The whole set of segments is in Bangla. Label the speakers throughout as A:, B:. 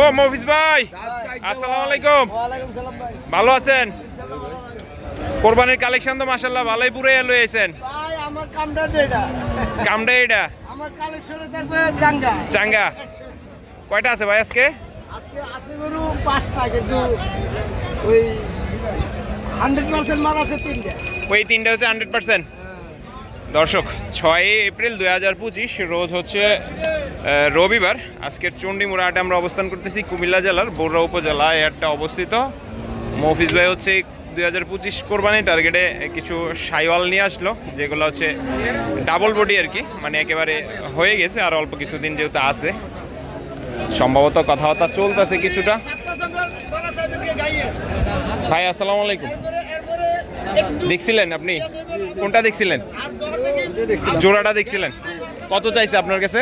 A: ও মফিজ ভাই। আসসালামু আলাইকুম। ভালো আছেন? কোরবানির কালেকশন তো মাসাল্লাহ ভালোই পুরো এসেন
B: ভাই আমার কামটা এটা।
A: কামটা এটা
B: আমার কালেকশনে থাকবে চাঙ্গা।
A: চাঙ্গা। কয়টা আছে ভাই আজকে?
B: আজকে আছে গরু পাঁচটা কিন্তু ওই হান্ড্রেড পার্সেন্ট মাল আছে তিনটে।
A: ওই তিনটা হচ্ছে হান্ড্রেড পার্সেন্ট দর্শক ছয় এপ্রিল দুই হাজার পঁচিশ, রোজ হচ্ছে রবিবার। আজকের চণ্ডীমুড়া হাটে আমরা অবস্থান করতেছি কুমিল্লা জেলার বড়ুয়া উপজেলা। একটা অবস্থিত। মফিজ ভাই হচ্ছে দুই হাজার পঁচিশ কোরবানি টার্গেটে কিছু সাইওয়াল নিয়ে আসলো, যেগুলো হচ্ছে ডাবল বডি আর কি মানে একেবারে হয়ে গেছে আর অল্প কিছুদিন যেহেতু আছে। সম্ভবত কথাবার্তা চলতেছে কিছুটা। ভাই, আসসালামু আলাইকুম। দেখছিলেন আপনি? কোনটা দেখছিলেন? জোড়াটা দেখছিলেন? কত চাইছে আপনার কাছে?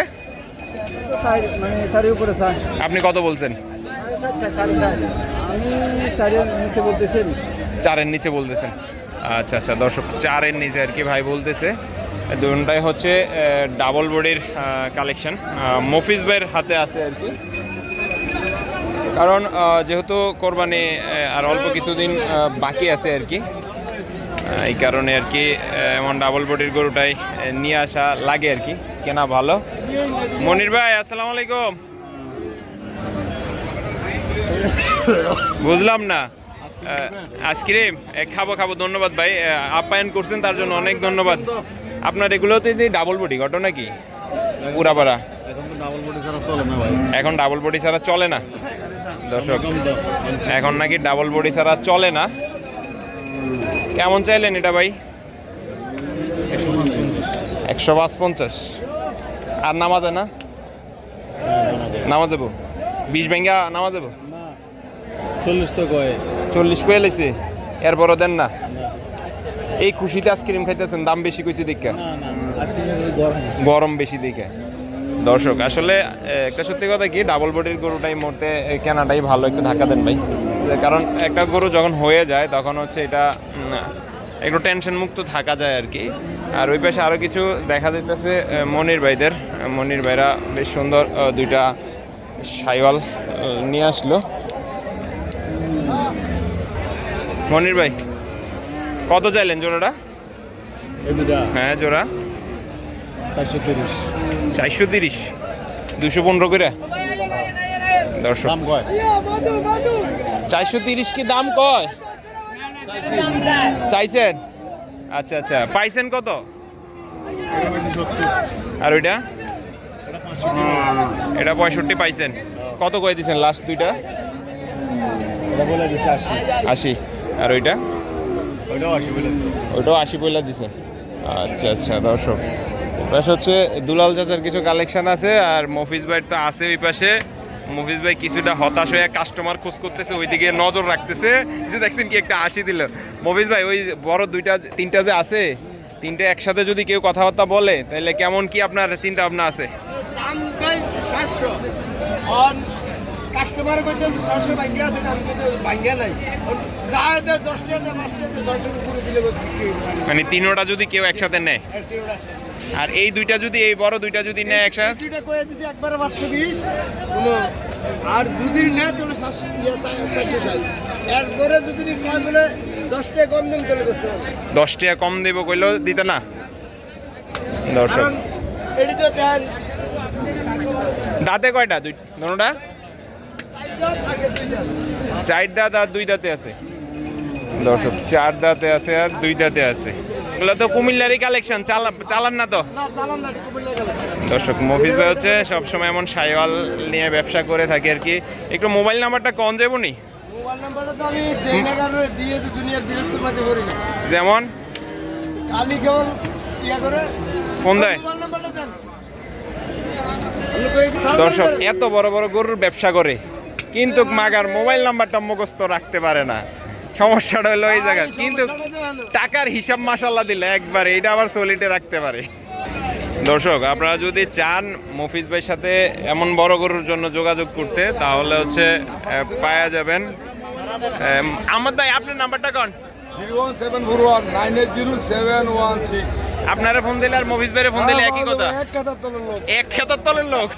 A: আপনি কত বলছেন? চারের নিচে বলতেছেন। আচ্ছা আচ্ছা দর্শক, চারের নিচে আর কি ভাই বলতেছে। দুটাই হচ্ছে ডাবল বডির কালেকশন মফিজ ভাইয়ের হাতে আছে আর কি। কারণ যেহেতু কোরবানি আর অল্প কিছুদিন বাকি আছে আর কি। এই কারণে আর কি এমন ডাবল বডির গরুটাই নিয়ে আসা লাগে আর কি। কেনা ভালো। মনির ভাই, আসসালামু আলাইকুম। বুঝলাম না। আইসক্রিম খাব খাব, ধন্যবাদ ভাই। আপ্যায়ন করছেন, তার জন্য অনেক ধন্যবাদ। আপনার এগুলোতে ডাবল বডি ঘটনা কি?
C: ভাই
A: এখন ডাবল বডি ছাড়া চলে না? দর্শক, এখন নাকি ডাবল বডি ছাড়া চলে না? কেমন চাইলেন এটা ভাই?
C: একশো পাঁচ পঞ্চাশ।
A: আর নামাজে না? নামাজ দেবো বিশ ব্যাঙ্গা নামাজ দেবো
C: চল্লিশ তো কয়।
A: চল্লিশ কয়ে লেছে। এরপরও দেন না। এই খুশিতে আইসক্রিম খাইতেছেন দাম বেশি কইছি দেখে।
C: গরম
A: বেশি দেখে। দর্শক আসলে একটা সত্যি কথা কি ডাবল বডির গরুটাই মরতে কেনাটাই ভালো একটু ধাক্কা দেন ভাই। কারণ একটা গরু যখন হয়ে যায় তখন হচ্ছে এটা একটু টেনশন মুক্ত থাকা যায় আর কি আর ওই পাশে আরও কিছু দেখা যাইতেছে মনির ভাইদের। মনির ভাইরা বেশ সুন্দর দুইটা সাইওয়াল নিয়ে আসলো। মনির ভাই কত চাইলেন জোড়াটা? হ্যাঁ জোড়া।
C: চারশো তিরিশ।
A: চারশো তিরিশ। দুশো পনেরো করে? দর্শক চারশো তিরিশ কি দাম কয়? চাইছেন? আচ্ছা আচ্ছা। পাইছেন কত? আর ওইটা?
C: এটা
A: পঁয়ষট্টি পাইছেন। কত করে দিছেন লাস্ট দুইটা?
C: আশি।
A: আর ওইটা?
C: ওইটাও আশি
A: পয়লা দিছেন আচ্ছা আচ্ছা দর্শক। পাশে হচ্ছে দুলাল চাচার কিছু কালেকশন আছে, আর মফিজ ভাই তো আছে ওই পাশে। মফিজ ভাই কিছুটা হতাশ হয়ে কাস্টমার খোঁজ করতেছে, ওইদিকে নজর রাখতেছে। যে দেখছেন কি একটা আসি দিল। মুফিজ ভাই, ওই বড় দুইটা, তিনটা যে আছে, তিনটা একসাথে যদি কেউ কথাবার্তা বলে, তাহলে কেমন কি আপনার চিন্তা ভাবনা আছে
B: দাম ভাই সাতশো অন কাস্টমার কইতেছে ছশো ভাঙ্গিয়া আছে দাম কিন্তু নাই। গায়ে দেয় দশ টাকা পাঁচ টাকা ছশো পুরো দিলে
A: মানে তিনোটা যদি কেউ একসাথে নেয়?
B: আর আছে।
A: আর এই দুইটা যদি এই বড় দুইটা যদি নেয় একসাথে?
B: দুইটা কয়ে দিছি একবারে পাঁচশো বিশ। আর দুদিন নেয় তাহলে সাতশো ইয়ে চার- চারশো ষাট। এরপরে দুদিন কয় বলে দশ টাকা কম করতে
A: দশ টাকা কম দেবো কইলেও দিতে না? দর্শক।
B: এটি তো দেন
A: দাঁতে কয়টা? দুই দুটা
B: চার দাঁত
A: আর দুই দাঁতে আছে। দর্শক চার দাঁতে আছে আর দুই দাঁতে আছে। এগুলো তো কুমিল্লারই কালেকশন চালান না তো? দর্শক মফিজ ভাই হচ্ছে সবসময় এমন সাইওয়াল নিয়ে ব্যবসা করে থাকে আর কি। একটু মোবাইল নাম্বারটা কম যাব নি? যেমন? ফোন দেয়। দর্শক এত বড় বড় গরুর ব্যবসা করে। কিন্তু মাগার মোবাইল নাম্বারটা মুখস্থ রাখতে পারে না সমস্যাটা হলো এই জায়গা কিন্তু টাকার হিসাব মাসাল্লাহ দিলে একবার এটা আবার সলিটে রাখতে পারে দর্শক আপনারা যদি চান মফিজ ভাইয়ের সাথে এমন বড় গরুর জন্য যোগাযোগ করতে তাহলে হচ্ছে পাওয়া যাবেন আমার ভাই আপনার নাম্বারটা কন
B: zero one seven four one nine eight zero seven one six
A: আপনারা ফোন দিলে আর মফিজ ভাইয়ের ফোন দিলে একই কথা এক খেতার তলের লোক